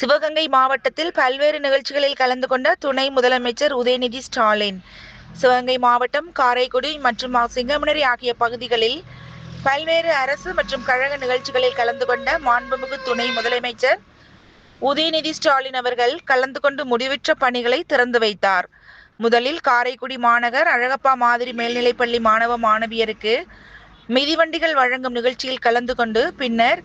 சிவகங்கை மாவட்டத்தில் பல்வேறு நிகழ்ச்சிகளில் கலந்து கொண்ட துணை முதலமைச்சர் உதயநிதி ஸ்டாலின். சிவகங்கை மாவட்டம் காரைக்குடி மற்றும் சிங்கமுனரி ஆகிய பகுதிகளில் பல்வேறு அரசு மற்றும் கழக நிகழ்ச்சிகளில் கலந்து கொண்ட மாண்புமிகு துணை முதலமைச்சர் உதயநிதி ஸ்டாலின் அவர்கள் கலந்து கொண்டு முடிவுற்ற பணிகளை திறந்து வைத்தார். முதலில் காரைக்குடி மாநகர் அழகப்பா மாதிரி மேல்நிலைப்பள்ளி மாணவ மாணவியருக்கு மிதிவண்டிகள் வழங்கும் நிகழ்ச்சியில் கலந்து கொண்டு பின்னர்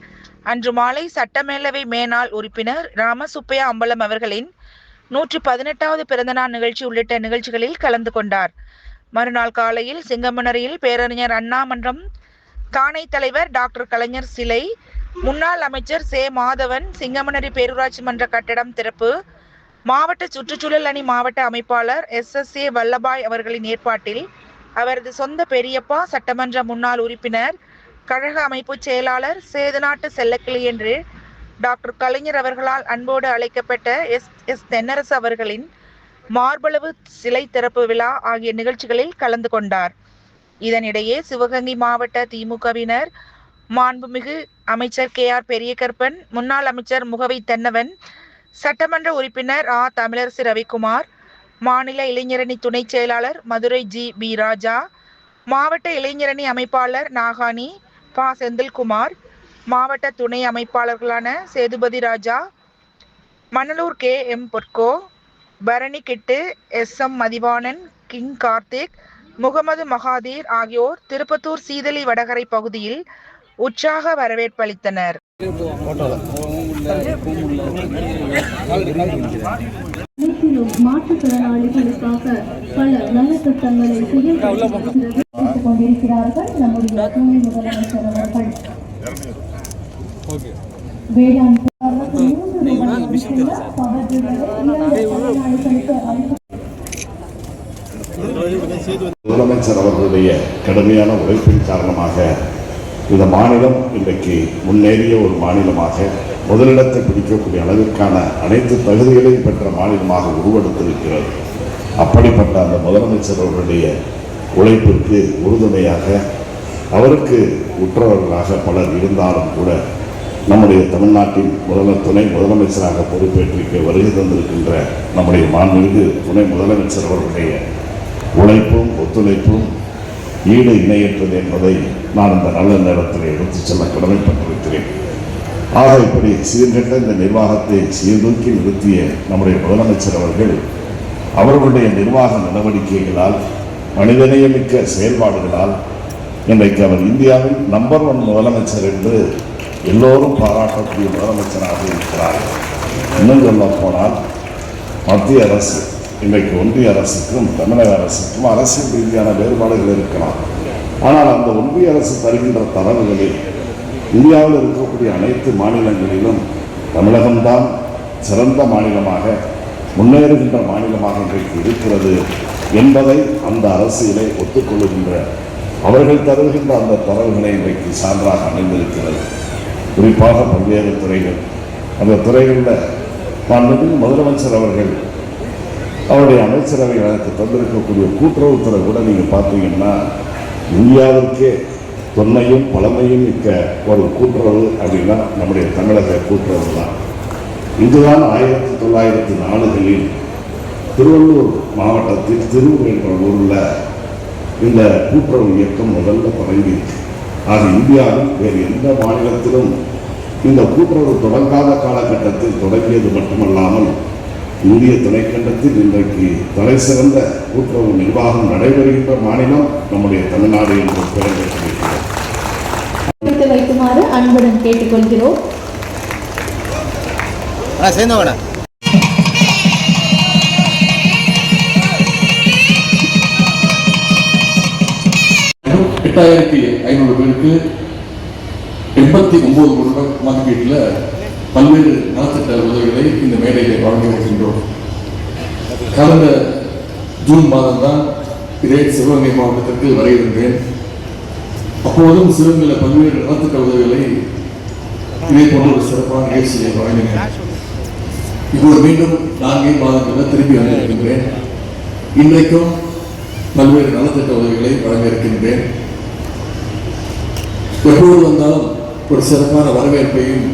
அன்று மாலை சட்டமேலவை மேனாள் உறுப்பினர் ராமசுப்பையா அம்பலம் அவர்களின் நூற்றி பதினெட்டாவது பிறந்தநாள் நிகழ்ச்சி உள்ளிட்ட நிகழ்ச்சிகளில் கலந்து கொண்டார். மறுநாள் காலையில் சிங்கமனரியில் பேரறிஞர் அண்ணா மன்றம் தானை தலைவர் டாக்டர் கலைஞர் சிலை முன்னாள் அமைச்சர் சே. மாதவன் சிங்கமனரி பேரூராட்சி மன்ற கட்டடம் திறப்பு மாவட்ட சுற்றுச்சூழல் அணி மாவட்ட அமைப்பாளர் எஸ். எஸ். ஏ. வல்லபாய் அவர்களின் ஏற்பாட்டில் அவரது சொந்த பெரியப்பா சட்டமன்ற முன்னாள் உறுப்பினர் கழக அமைப்பு செயலாளர் சேதுநாட்டு செல்லக்கிளி என்று டாக்டர் கலைஞர் அவர்களால் அன்போடு அழைக்கப்பட்ட எஸ் எஸ் தென்னரசு அவர்களின் மார்பளவு சிலை திறப்பு விழா ஆகிய நிகழ்ச்சிகளில் கலந்து கொண்டார். இதனிடையே சிவகங்கை மாவட்ட திமுகவினர் மாண்புமிகு அமைச்சர் கே ஆர் பெரியகற்பன் முன்னாள் அமைச்சர் முகவை தென்னவன் சட்டமன்ற உறுப்பினர் ஆ. தமிழரசு ரவிக்குமார் மாநில இளைஞரணி துணை செயலாளர் மதுரை ஜி. பி. ராஜா மாவட்ட இளைஞரணி அமைப்பாளர் நாகானி பா செந்தில்குமார் மாவட்ட துணை அமைப்பாளர்களான Sethupathi Raja Manalur K. M. Porko Bharani Kittu S. M. Mathivanan King Karthik Mohammed Mahathir ஆகியோர் திருப்பத்தூர் சீதலி வடகரை பகுதியில் உற்சாக வரவேற்பு அளித்தனர் மாற்றுத்திறனாளிகளுக்காக பல நலத்திட்டங்களை செயல்படுத்தி கொண்டிருக்கிறார்கள் நம்முடைய துணை முதலமைச்சர் அவர்கள். வேளாண் முதலமைச்சர் அவர்களுடைய கடுமையான உழைப்பின் காரணமாக இந்த மாநிலம் இன்றைக்கு முன்னேறிய ஒரு மாநிலமாக முதலிடத்தை பிடிக்கக்கூடிய அளவிற்கான அனைத்து தகுதிகளையும் பெற்ற மாநிலமாக உருவெடுத்திருக்கிறது. அப்படிப்பட்ட அந்த முதலமைச்சர் அவர்களுடைய உழைப்பிற்கு உறுதுணையாக அவருக்கு உற்றவர்களாக பலர் இருந்தாலும் கூட நம்முடைய தமிழ்நாட்டின் முதல துணை முதலமைச்சராக பொறுப்பேற்றிருக்க வருகை தந்திருக்கின்ற நம்முடைய மாண்புமிகு துணை முதலமைச்சர் அவர்களுடைய உழைப்பும் ஒத்துழைப்பும் ஈடு இணையற்றது என்பதை நான் இந்த நல்ல நேரத்தில் எடுத்துச் செல்ல கடமைப்பட்டிருக்கிறேன். ஆக இப்படி சீர்கட்ட இந்த நிர்வாகத்தை சீர்தூக்கி நிறுத்திய நம்முடைய முதலமைச்சர் அவர்கள் அவர்களுடைய நிர்வாக நடவடிக்கைகளால் மனிதநேயமிக்க செயல்பாடுகளால் இன்றைக்கு அவர் இந்தியாவின் நம்பர் ஒன் முதலமைச்சர் என்று எல்லோரும் பாராட்டக்கூடிய முதலமைச்சராக இருக்கிறார். இன்னும் சொல்ல போனால் மத்திய அரசு இன்றைக்கு ஒன்றிய அரசுக்கும் தமிழக அரசுக்கும் அரசியல் ரீதியான வேறுபாடுகள் இருக்கலாம். ஆனால் அந்த ஒன்றிய அரசு தருகின்ற தரவுகளில் இந்தியாவில் இருக்கக்கூடிய அனைத்து மாநிலங்களிலும் தமிழகம்தான் சிறந்த மாநிலமாக முன்னேறுகின்ற மாநிலமாக இன்றைக்கு இருக்கிறது என்பதை அந்த அரசியலை ஒத்துக்கொள்ளுகின்ற அவர்கள் தருகின்ற அந்த தரவுகளை இன்றைக்கு சான்றாக அமைந்திருக்கிறது குறிப்பாக பல்வேறு துறைகள். அந்த துறைகளில் மாண்புமிகு முதலமைச்சர் அவர்கள் அவருடைய அமைச்சரவை எனக்கு தந்திருக்கக்கூடிய கூட்டுறவுத்துறை கூட நீங்கள் பார்த்தீங்கன்னா இந்தியாவிற்கே தொன்மையும் பழமையும் மிக்க ஒரு கூட்டுறவு அப்படின்னா நம்முடைய தமிழக கூட்டுறவு தான். இதுதான் ஆயிரத்தி தொள்ளாயிரத்தி நாலுகளில் திருவள்ளூர் மாவட்டத்தில் திருவூர் என்ற ஊரில் இந்த கூட்டுறவு இயக்கம் முதல்ல தொடங்கியிருக்கு. அது இந்தியாவில் வேறு எந்த மாநிலத்திலும் இந்த கூட்டுறவு தொடங்காத காலகட்டத்தில் தொடங்கியது மட்டுமல்லாமல் இந்திய துணைக்கண்டத்தில் இன்றைக்கு தலை சிறந்த கூட்டுறவு நிர்வாகம் நடைபெறுகின்ற மாநிலம் நம்முடைய தமிழ்நாடு என்று பெயர் வைக்குமாறு அன்புடன் கேட்டுக்கொள்கிறோம். அண்ணா சேர்ந்தவண்ணா எட்டாயிரத்தி ஐநூறு பேருக்கு எண்பத்தி ஒன்பது கோடி ரூபாய் மதிப்பீட்டில் பல்வேறு நலத்திட்ட உதவிகளை இந்த மேடையில் வழங்கி வருகின்றோம். கடந்த ஜூன் மாதம் தான் இதே சிவகங்கை மாவட்டத்திற்கு வருகின்றேன். அப்போதும் சிவகங்கையில் பல்வேறு நலத்திட்ட உதவிகளை இதே போன்ற ஒரு சிறப்பான நிகழ்ச்சியை வழங்கினேன். இப்போது மீண்டும் நான்கே மாதங்களில் திரும்பி வந்திருக்கின்றேன். இன்றைக்கும் பல்வேறு நலத்திட்ட உதவிகளை வழங்க இருக்கின்றேன் வந்தாலும் ஒரு சிறப்பான வரவேற்பையும்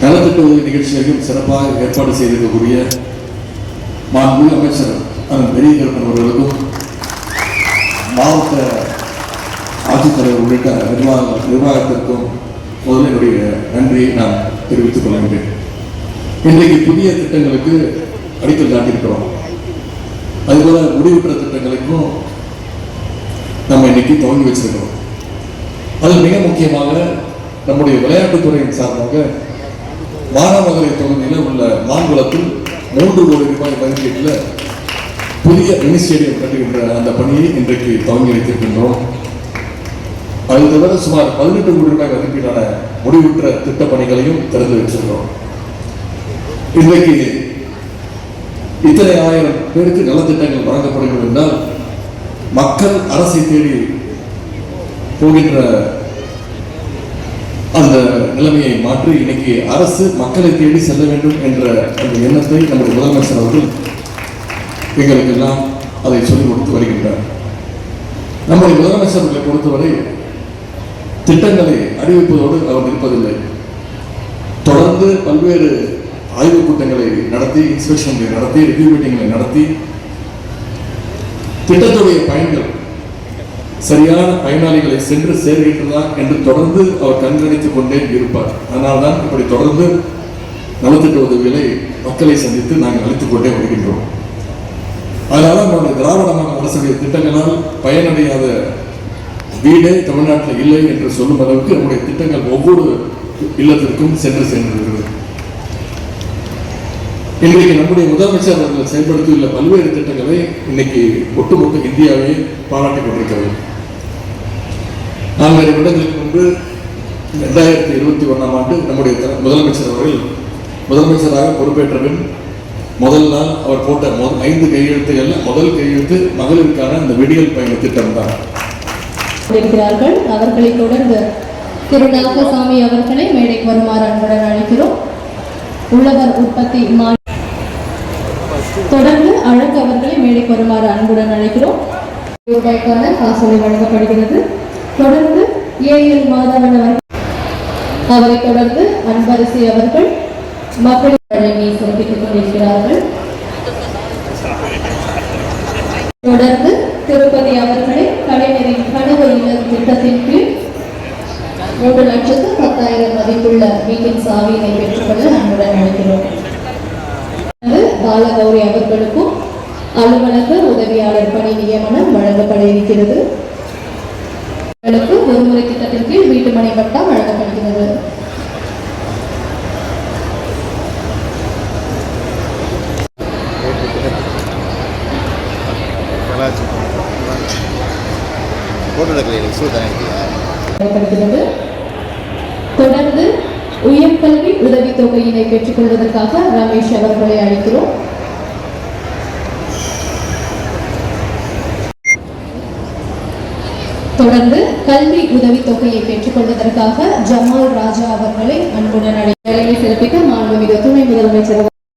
நலத்திட்ட உதவி நிகழ்ச்சியையும் சிறப்பாக ஏற்பாடு செய்திருக்கக்கூடிய மாண்பு அமைச்சர் அதன் பெரிய கருப்பன் அவர்களுக்கும் மாவட்ட ஆட்சித்தலைவர் உள்ளிட்ட நிர்வாக நிர்வாகத்திற்கும் முதல்ல என்னுடைய நன்றியை நான் தெரிவித்துக் கொள்கின்றேன். இன்றைக்கு புதிய திட்டங்களுக்கு அடிக்கல் நாட்டியிருக்கிறோம். அதுபோல முடிவுற்ற திட்டங்களுக்கும் நம்ம இன்னைக்கு துவங்கி வச்சிருக்கிறோம். அதில் மிக முக்கியமாக நம்முடைய விளையாட்டுத்துறையின் சார்பாக மானாமதுரை தொகுதியில் உள்ள மாங்குளத்தில் மூன்று கோடி ரூபாய் மதிப்பீட்டில் புதிய மினி ஸ்டேடியம் கட்டுகின்ற அந்த பணியை இன்றைக்கு துவங்கி வைத்திருக்கின்றோம். அது தவிர சுமார் பதினெட்டு கோடி ரூபாய் மதிப்பீடான முடிவுற்ற திட்டப் பணிகளையும் திறந்து வச்சிருக்கிறோம் இன்றைக்கு இத்தனை ஆயிரம் பேருக்கு நலத்திட்டங்கள் வழங்கப்படுகிறது என்றால் மக்கள் அரசை தேடி போகின்ற அந்த நிலைமையை மாற்றி இன்னைக்கு அரசு மக்களை தேடி செல்ல வேண்டும் என்ற அந்த எண்ணத்தை நமது முதலமைச்சர் அவர்கள் எங்களுக்கு எல்லாம் அதை சொல்லிக் கொடுத்து வருகின்றார். நம்முடைய முதலமைச்சர் அவர்களை பொறுத்தவரை திட்டங்களை அறிவிப்பதோடு அவர் நிற்பதில்லை. தொடர்ந்து பல்வேறு ஆய்வுக் கூட்டங்களை நடத்தி இன்ஸ்பெக்ஷன்களை நடத்தி ரிவ்யூ மீட்டிங்களை நடத்தி திட்டத்துடைய பயன்கள் சரியான பயனாளிகளை சென்று சேர்கின்றதா என்று தொடர்ந்து அவர் கண்காணித்துக் கொண்டே இருப்பார். அதனால்தான் இப்படி தொடர்ந்து நலத்திட்ட உதவிகளை மக்களை சந்தித்து நாங்கள் அளித்துக் கொண்டே வருகின்றோம். அதனால நம்முடைய திராவிட மாநில அரசுடைய திட்டங்களால் பயனடையாத வீடே தமிழ்நாட்டில் இல்லை என்று சொல்லும் அளவுக்கு நம்முடைய திட்டங்கள் ஒவ்வொரு இல்லத்திற்கும் சென்று சென்றிருக்கிறது இன்றைக்கு நம்முடைய முதலமைச்சர் அவர்கள் செயல்படுத்தியுள்ள பல்வேறு திட்டங்களை இன்னைக்கு ஒட்டுமொத்த இந்தியாவே பாராட்டிக் கொண்டிருக்கிறது. நான்கு வருடங்களுக்கு முன்பு ரெண்டாயிரத்தி இருபத்தி ஒன்றாம் ஆண்டு நம்முடைய முதலமைச்சர் அவர்கள் முதலமைச்சராக பொறுப்பேற்ற பின் முதல் நாள் அவர் போட்ட முதல் ஐந்து கையெழுத்துகளில் முதல் கையெழுத்து மகளிருக்கான இந்த விடியல் பயண திட்டம் தான். இருக்கிறார்கள் அவர்களை தொடர்ந்து திரு. நாகசாமி அவர்களை மேடைக்கு வருமாறு அன்புடன் அழைக்கிறோம். உழவர் உற்பத்தி மா தொடர்ந்து அழகு அவர்களை மேடைக்கு வருமாறு அன்புடன் அழைக்கிறோம். ரூபாய்க்கான காசோலை வழங்கப்படுகிறது. தொடர்ந்து ஏஎல் மாதவன் அவர்கள் அவரை தொடர்ந்து அன்பரசி அவர்கள் மக்கள் வழங்கி சிறப்பித்துக் கொண்டிருக்கிறார்கள். தொடர்ந்து திருப்பதி அவர்களை கலைஞரின் கனவு இல்லம் திட்டத்தின் கீழ் மூன்று லட்சத்து பத்தாயிரம் மதிப்புள்ள வீட்டின் சாவியினை பெற்றுக்கொள்ள அன்புடன் அழைக்கிறோம் பாலகௌரி அவர்களுக்கும் அலுவலக உதவியாளர் பணி நியமனம் வழங்கப்பட இருக்கிறது. ஒரு முறை திட்டத்தின் கீழ் வீட்டு மனை பட்டம் வழங்கப்படுகிறது. தொடர்ந்து உயர்கல்வி உதவித்தொகையினை பெற்றுக்கொள்வதற்காக ரமேஷ் அவர்களை அழைக்கிறோம். தொடர்ந்து கல்வி உதவி தொகையை பெற்றுக்கொள்வதற்காக ஜமால் ராஜா அவர்களை அன்புடன் அழைத்து சிறப்பிக்க மாண்புமிகு துணை முதலமைச்சர்